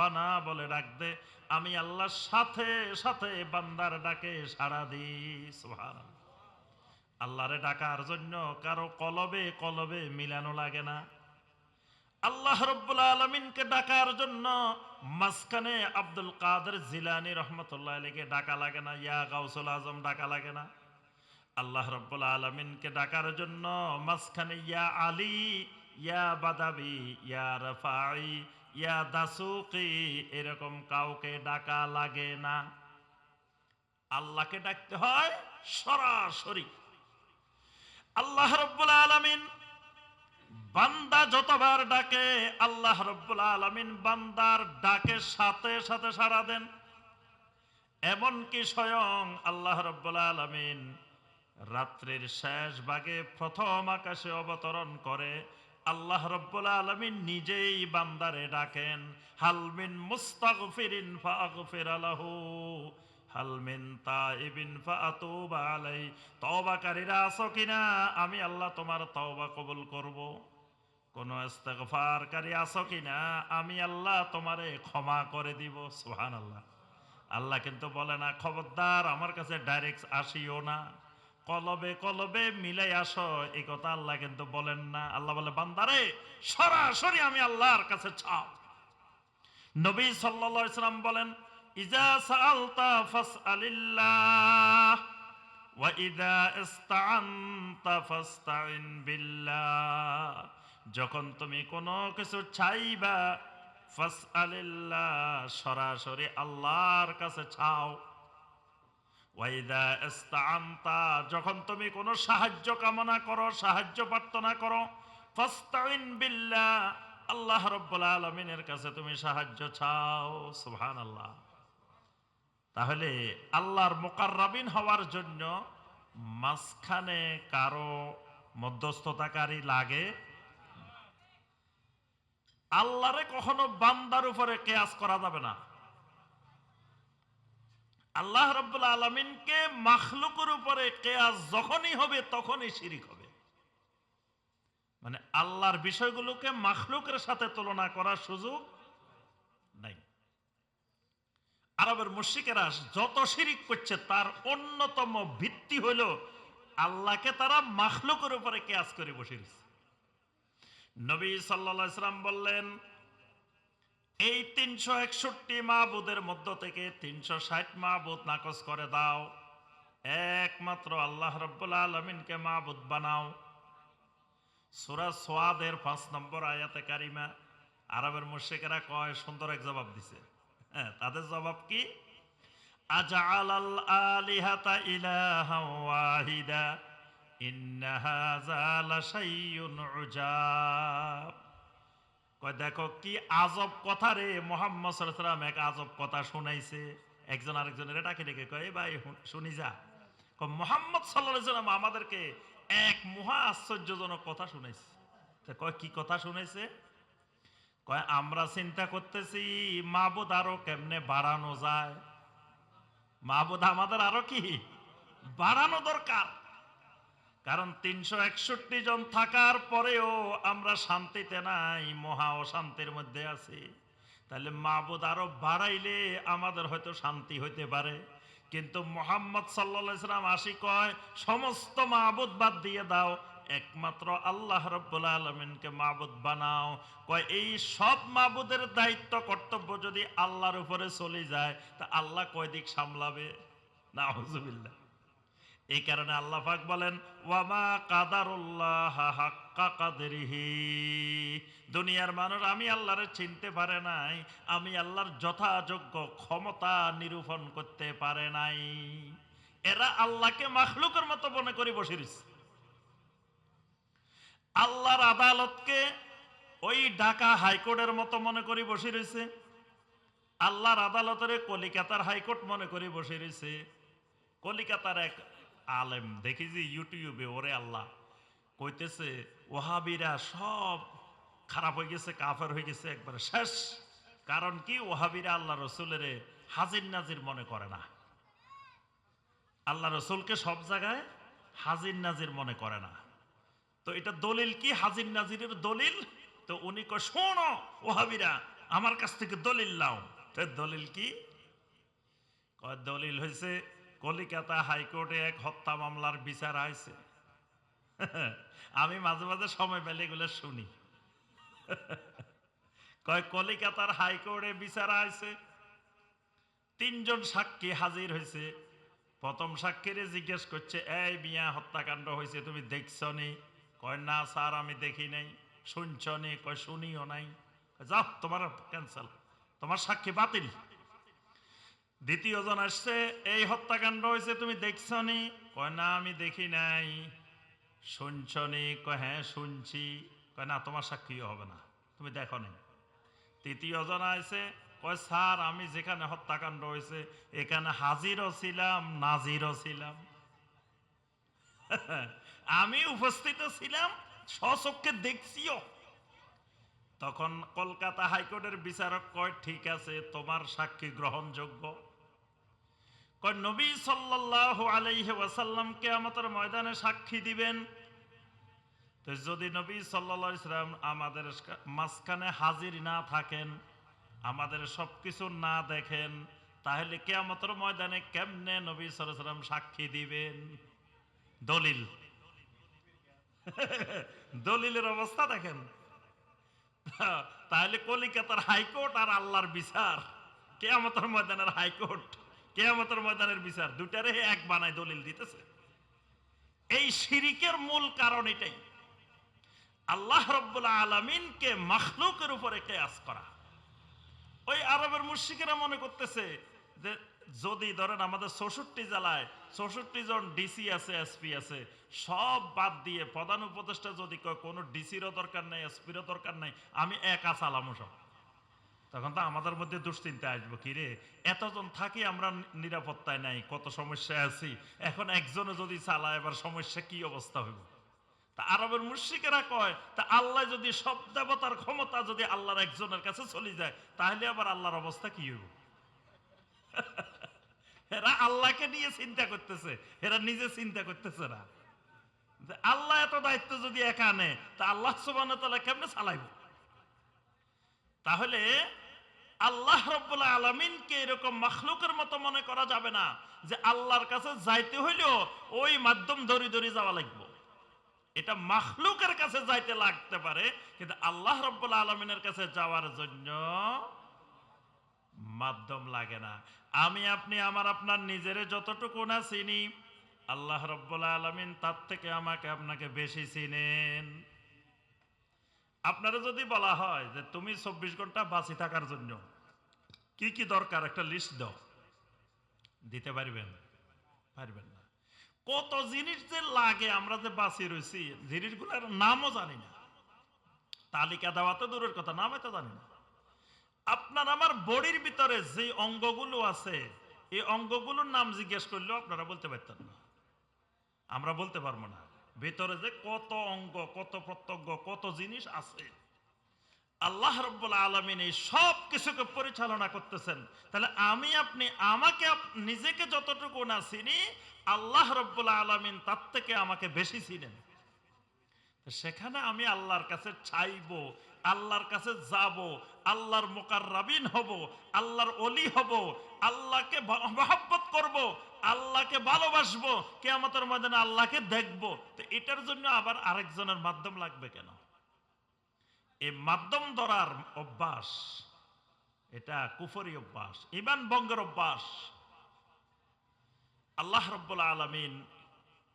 রব্বানা বলে ডাক দে, আমি আল্লাহর সাথে সাথে বান্দার ডাকে সাড়া দিই আল্লাহরে ডাকার জন্য কারও কলবে কলবে মিলানো লাগে না। আল্লাহ রব্বুল আলমিনকে ডাকার জন্য মাঝখানে আব্দুল কাদের জিলানি রহমতুল্লাহ আলীকে ডাকা লাগে না, ইয়া গাউসুল আজম ডাকা লাগে না। আল্লাহ রব্বুল আলমিনকে ডাকার জন্য মাঝখানে ইয়া আলী, ইয়া বাদাবি, ইয়া রফাই ইয়া দাসুকি, এরকম কাউকে ডাকা লাগে না। আল্লাহকে ডাকতে হয় সরাসরি। আল্লাহ রব্বুল আলমিন বান্দা যতবার ডাকে, আল্লাহ রব্বুল আলমিন বান্দার ডাকে সাথে সাথে সাড়া দেন। এমনকি স্বয়ং আল্লাহ রব্বুল আলমিন রাত্রির শেষ ভাগে প্রথম আকাশে অবতরণ করে। আল্লাহ রব্বুল আলমিন নিজেই বান্দারে ডাকেন হালমিন মুস্তাগফিরিন ফাগফির আলাহু হালমিন ফাতুবা আমি আল্লাহ তোমার তওবা কবুল করব। কোন ইস্তেগফারকারী আছো কিনা? আমি আল্লাহ তোমারে ক্ষমা করে দিব। সুবহানাল্লাহ। আল্লাহ কিন্তু বলে না, খবরদার, আমার কাছে ডাইরেক্ট আসিও না। কলবে কলবে মিলাই আসো, এই কথা আল্লাহ কিন্তু বলেন না। আল্লাহ বলে, বান্দারে, সরাসরি আমি আল্লাহর কাছে চাও। নবী সাল্লাল্লাহু আলাইহি সাল্লাম বলেন, ইজা বিল্লাহ। যখন তুমি কোনো কিছু চাইবা, ফাসআলিল্লাহ, সরাসরি আল্লাহর কাছে চাও। যখন তুমি কোনো সাহায্য কামনা করো, সাহায্য প্রার্থনা করো ফাস্তাইন আল্লাহ রব্বুল আলমিনের কাছে তুমি সাহায্য চাও সুহান আল্লাহ তাহলে আল্লাহর মোকাররাবিন হওয়ার জন্য মাঝখানে কারও মধ্যস্থতাকারী লাগে? আল্লাহরে কখনো বান্দার উপরে কেয়াস করা যাবে না। আল্লাহ রব্বুল আলমিনকে মাখলুকের উপরে কেয়াস যখনই হবে, তখনই শিরিক হবে। মানে আল্লাহর বিষয়গুলোকে মাখলুকের সাথে তুলনা করার সুযোগ নাই। আরবের মুশিকেরা যত শিরিক করছে, তার অন্যতম ভিত্তি হইল আল্লাহকে তারা মাখলুকের উপরে কেয়াস করে বসে নবী সাল্লাহ ইসলাম বললেন এই তিনশো একষট্টি মাহবুদের মধ্য থেকে তিনশো ষাট মাহবুদ নাকচ করে দাও। একমাত্র আল্লাহ রব্বুল আলমিনকে মাহবুদ বানাও। সুরা সোয়াদের পাঁচ নম্বর আয়াতে কারিমা আরবের মুর্শিকেরা কয়, সুন্দর এক জবাব দিছে। হ্যাঁ তাদের জবাব কি? আজআল আল আলিহাতা দেখো কি আজব কথা রে, মোহাম্মদ সাল্লাম এক আজব কথা শুনাইছে। একজন আরেকজনের ডাকে ডেকে কয়, "এ ভাই শুনি যা। মোহাম্মদ সাল্লাম আমাদেরকে এক মহা আশ্চর্যজনক কথা শুনাইছে। তা কয়, কি কথা শুনাইছে? কয়, আমরা চিন্তা করতেছি, মাবুদ আরও কেমনে বাড়ানো যায়? মাবুদ আমাদের আরও কি? বাড়ানো দরকার। কারণ তিনশো একষট্টি জন থাকার পরেও আমরা শান্তিতে নাই, মহা অশান্তির মধ্যে আছি। তাহলে মাহবুদ আরও বাড়াইলে আমাদের হয়তো শান্তি হইতে পারে। কিন্তু মোহাম্মদ সাল্লা ইসলাম আসি কয়, সমস্ত মাহবুদ বাদ দিয়ে দাও। একমাত্র আল্লাহ রব্বুল আলমিনকে মাহবুদ বানাও। কয়, এই সব মাহবুদের দায়িত্ব, কর্তব্য যদি আল্লাহর উপরে চলে যায়, তা আল্লাহ কয় দিক সামলাবে? না হজুবিল্লা এই কারণে আল্লাহ পাক বলেন, ওয়ামা কাদারুল্লাহ দুনিয়ার মানুষ, আমি আল্লাহরে চিনতে পারে নাই, আমি আল্লাহর যথাযোগ্য ক্ষমতা নিরূপণ করতে পারে নাই। এরা আল্লাহকে মাখলুকের মতো মনে করে বসে আল্লাহর আদালতকে ওই ঢাকা হাইকোর্টের মতো মনে করে বসে রয়েছে। আল্লাহর আদালতের কলিকাতার হাইকোর্ট মনে করে বসে রয়েছে। কলিকাতার এক আলেম। দেখি যে ইউটিউবে, ওরে আল্লাহ। কইতেছে, ওহাবিরা সব খারাপ হয়ে গেছে, কাফের হয়ে গেছে একবারে। শেষ। কারণ কি? ওহাবিরা আল্লাহ রসুলের হাজির নাজির মনে করে না। আল্লাহ রসুলকে সব জায়গায় হাজির নাজির মনে করে না। তো এটা দলিল কি? হাজির নাজিরের দলিল? তো উনি কয়, শোনো ওহাবিরা, আমার কাছ থেকে দলিল নাও। তো দলিল কি? দলিল হয়েছে কলিকাতা হাইকোর্টে এক হত্যা মামলার বিচার আইছে। আমি মাঝে মাঝে সময় পেলে এগুলো শুনি। কয়, কলিকাতার হাইকোর্টে বিচার আইছে। তিনজন সাক্ষী হাজির হয়েছে প্রথম সাক্ষীরে জিজ্ঞেস করছে, এই মিয়া হত্যাকাণ্ড হয়েছে তুমি দেখছ নি? কয়, না স্যার, আমি দেখি নাই। শুনছ নি? কয়, শুনিও নাই। যাও, তোমার ক্যান্সেল তোমার সাক্ষী বাতিল। দ্বিতীয় জন আসছে, এই হত্যাকাণ্ড হয়েছে তুমি দেখছ নি কয়, না, আমি দেখি নাই। শুনছ নি কয় হ্যাঁ শুনছি। কয়, না, তোমার সাক্ষীও হবে না, তুমি দেখো নি তৃতীয় জন আছে কয়, স্যার, আমি যেখানে হত্যাকাণ্ড হয়েছে এখানে হাজিরও ছিলাম, নাজিরও ছিলাম। আমি উপস্থিত ছিলাম, স্বচক্ষে দেখছিও। তখন কলকাতা হাইকোর্টের বিচারক কয়, ঠিক আছে, তোমার সাক্ষী গ্রহণযোগ্য। নবী সাল্লাল্লাহু আলাইহি ওয়াসাল্লামকে আমাদের ময়দানে সাক্ষী দিবেন? তো যদি নবী সাল্লাল্লাহু আলাইহি সাল্লাম আমাদের মাঝখানে হাজির না থাকেন, আমাদের সবকিছু না দেখেন, তাহলে কেয়ামতের ময়দানে কেমনে নবী সাল্লাম সাক্ষী দিবেন? দলিল। দলিলের অবস্থা দেখেন। তাহলে কলিকাতার হাইকোর্ট আর আল্লাহর বিচার। কেয়ামতের ময়দানের হাইকোর্ট। কেয়ামতের ময়দানের বিচার দুটারে এক বানায় দলিল দিতেছে। এই শিরিকের মূল কারণ এটাই। আল্লাহ রব্বুল্লাহ আলমিনকে মখলুকের উপরে কেয়াস করা। ওই আরবের মুশিকেরা মনে করতেছে যে, যদি ধরেন আমাদের চৌষট্টি জেলায় চৌষট্টি জন ডিসি আছে এসপি আছে, সব বাদ দিয়ে প্রধান উপদেষ্টা যদি কোনো ডিসিরও দরকার নেই এসপিরও দরকার নেই, আমি একা চালামো সব। তখন তো আমাদের মধ্যে দুশ্চিন্তা আসব, কি রে? এতজন থাকি আমরা নিরাপত্তায় নাই, কত সমস্যায় আছি? এখন একজনে যদি চালায়, এবার সমস্যা কি অবস্থা হইব? তা আরবের মুশ্রিকেরা কয়, তা আল্লাহ যদি সব দেবতার ক্ষমতা যদি আল্লাহর একজনের কাছে চলে যায়, তাহলে আবার আল্লাহর অবস্থা কি হইব? এরা আল্লাহকে নিয়ে চিন্তা করতেছে, এরা নিজে চিন্তা করতেছে না। আল্লাহ এত দায়িত্ব যদি একা নেয় তা আল্লাহ সুবান কেমনে চালাইব? তাহলে আল্লাহ রব্বুল্লাহ আলমিনকে এরকম মখলুকের মতো মনে করা যাবে না যে আল্লাহর কাছে যাইতে হইলেও ওই মাধ্যম ধরি ধরি যাওয়া লাগবে। এটা মখলুকের কাছে যাইতে লাগতে পারে, কিন্তু আল্লাহ রব্বুল্লাহ আলমিনের কাছে যাওয়ার জন্য মাধ্যম লাগে না। আমি, আপনি, আমার, আপনার নিজের যতটুকু না চিনি, আল্লাহ রব্বুল্লাহ আলমিন তার থেকে আমাকে আপনাকে বেশি চিনেন। আপনারা যদি বলা হয় যে তুমি চব্বিশ ঘণ্টা বাঁচি থাকার জন্য কি কি দরকার, একটা লিস্ট দাও। দিতে পারবেন? পারবেন না। কত জিনিস যে লাগে আমরা যে বাঁচি রয়েছি, জিনিসগুলোর নামও জানি না। তালিকা দেওয়া তো দূরের কথা নামে তো জানি না। আপনার আমার বডির ভিতরে যে অঙ্গগুলো আছে, এই অঙ্গগুলোর নাম জিজ্ঞেস করলেও আপনারা বলতে পারতেন না। আমরা বলতে পারব না। ভেতরে যে কত অঙ্গ, কত প্রত্যঙ্গ, কত জিনিস আছে। আল্লাহ রব্বুল আলমিন এই সব কিছুকে পরিচালনা করতেছেন। তাহলে আমি আপনি, আমাকে নিজেকে যতটুকু না চিনি, আল্লাহ রব্বুল আলমিন তার থেকে আমাকে বেশি চিনেন। সেখানে আমি আল্লাহর কাছে চাইব, আল্লাহর কাছে যাব, আল্লাহর মোকাররাবিন হব, আল্লাহর অলি হব, আল্লাহকে মহাব্বত করব, আল্লাহকে ভালোবাসবো, কেয়ামতের ময়দানে আল্লাহকে দেখব। তো এটার জন্য আবার আরেকজনের মাধ্যম লাগবে কেন? এই মাধ্যম ধরার অভ্যাস, এটা কুফরি অভ্যাস ইমান বঙ্গের অভ্যাস। আল্লাহ রব্বুল আলমিন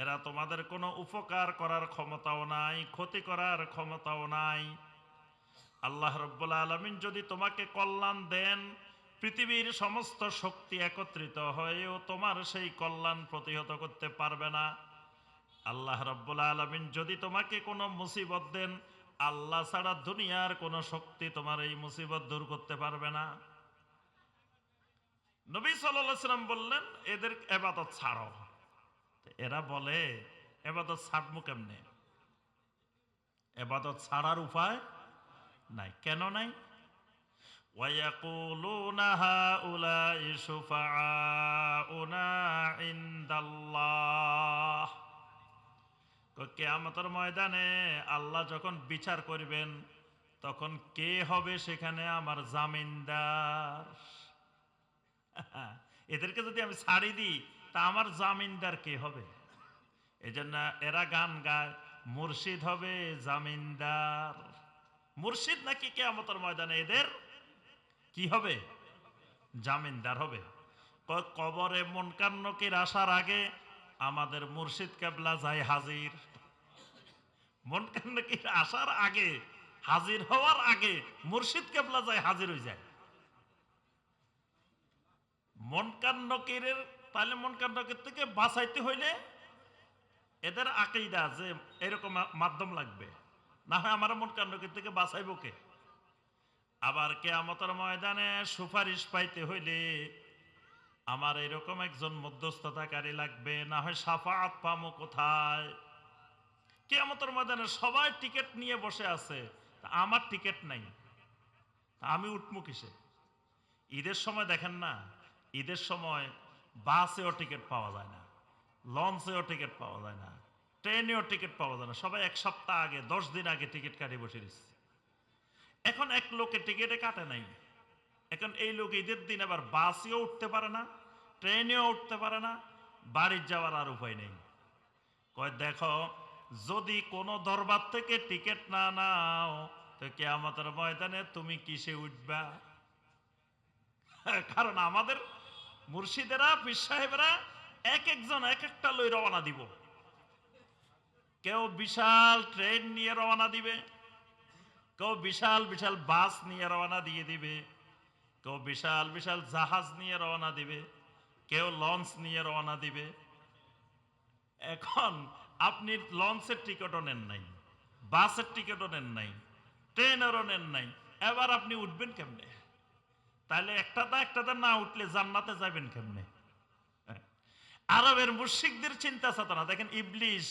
এরা তোমাদের কোনো উপকার করার ক্ষমতাও নাই, ক্ষতি করার ক্ষমতাও নাই। আল্লাহ রব্বুল আলমিন যদি তোমাকে কল্যাণ দেন, পৃথিবীর সমস্ত শক্তি একত্রিত হয়েও তোমার সেই কল্যাণ প্রতিহত করতে পারবে না। আল্লাহ রব্বুল আলমিন যদি তোমাকে কোনো মুসিবত দেন, আল্লাহ ছাড়া দুনিয়ার কোনো শক্তি তোমার এই মুসিবত দূর করতে পারবে না। নবী সাল্লাম বললেন, এদের এবাদত ছাড়ো। এরা বলে এবাদত ছাড়বো কেমনে এবাদত ছাড়ার উপায় নাই কেন নাই ويقولون هؤلاء شفعاؤنا عند الله কেয়ামতের ময়দানে আল্লাহ যখন বিচার করবেন তখন কে হবে সেখানে আমার জামিনদার এদেরকে যদি আমি ছাড়ি দিই তা আমার জামিনদার কে হবে? এই জন্য এরা গান গায়, মুর্শিদ হবে জামিনদার। মুর্শিদ নাকি কেয়ামতের ময়দানে এদের কি হবে? জামিনদার হবে। কবরে মনকান্নকির আসার আগে আমাদের মুর্শিদ কেবলা যায় হাজির। মনকান্নকির আসার আগে, হাজির হওয়ার আগে মুর্শিদ কেবলা যায় হাজির হয়ে যায়। মনকান্নকিরের তাহলে মনকান্নকির থেকে বাঁচাইতে হইলে এদের আকেইদা যে এরকম মাধ্যম লাগবে। না হয় আমার মনকান্নকির থেকে বাঁচাইব কে? আবার কেয়ামতের ময়দানে সুপারিশ পাইতে হইলে আমার এরকম একজন মধ্যস্থতাকারী লাগবে, না হয় সাফাত পামো কোথায়? কেয়ামতের ময়দানে সবাই টিকিট নিয়ে বসে আছে আমার টিকিট নাই। আমি উঠবো কিসে? ঈদের সময় দেখেন না, ঈদের সময় বাসেও টিকিট পাওয়া যায় না, লঞ্চেও টিকিট পাওয়া যায় না, ট্রেনেও টিকিট পাওয়া যায় না। সবাই এক সপ্তাহ আগে, দশ দিন আগে টিকিট কাটিয়ে বসে দিচ্ছে এখন এক লোকে টিকিটে কাটে নাই। এখন এই লোক ঈদের দিন আবার বাসেও উঠতে পারে না, ট্রেনেও উঠতে পারে না বাড়ির যাওয়ার আর উপায় নেই। কয়, দেখো, যদি কোনো দরবার থেকে টিকিট না নাও, তো কে আমাদের ময়দানে তুমি কিসে উঠবা? কারণ আমাদের মুর্শিদেরা, পীর সাহেবরা, এক একজন এক একটা লই রওনা দিব। কেউ বিশাল ট্রেন নিয়ে রওনা দিবে, কেউ বিশাল বিশাল বাস নিয়ে রওনা দিয়ে দিবে, কেউ বিশাল বিশাল জাহাজ নিয়ে রওনা দিবে, কেউ লঞ্চ নিয়ে রওনা দিবে। এখন আপনি লঞ্চের টিকিটও নেন নাই, বাসের টিকিটও নেন নাই, ট্রেনেরও নেন নাই, এবার আপনি উঠবেন কেমনে? তাহলে একটা দা, একটা একটাতে না উঠলে জান্নাতে যাবেন কেমনে? আরবের মুশিকদের চিন্তা চেতনা দেখেন ইবলিশ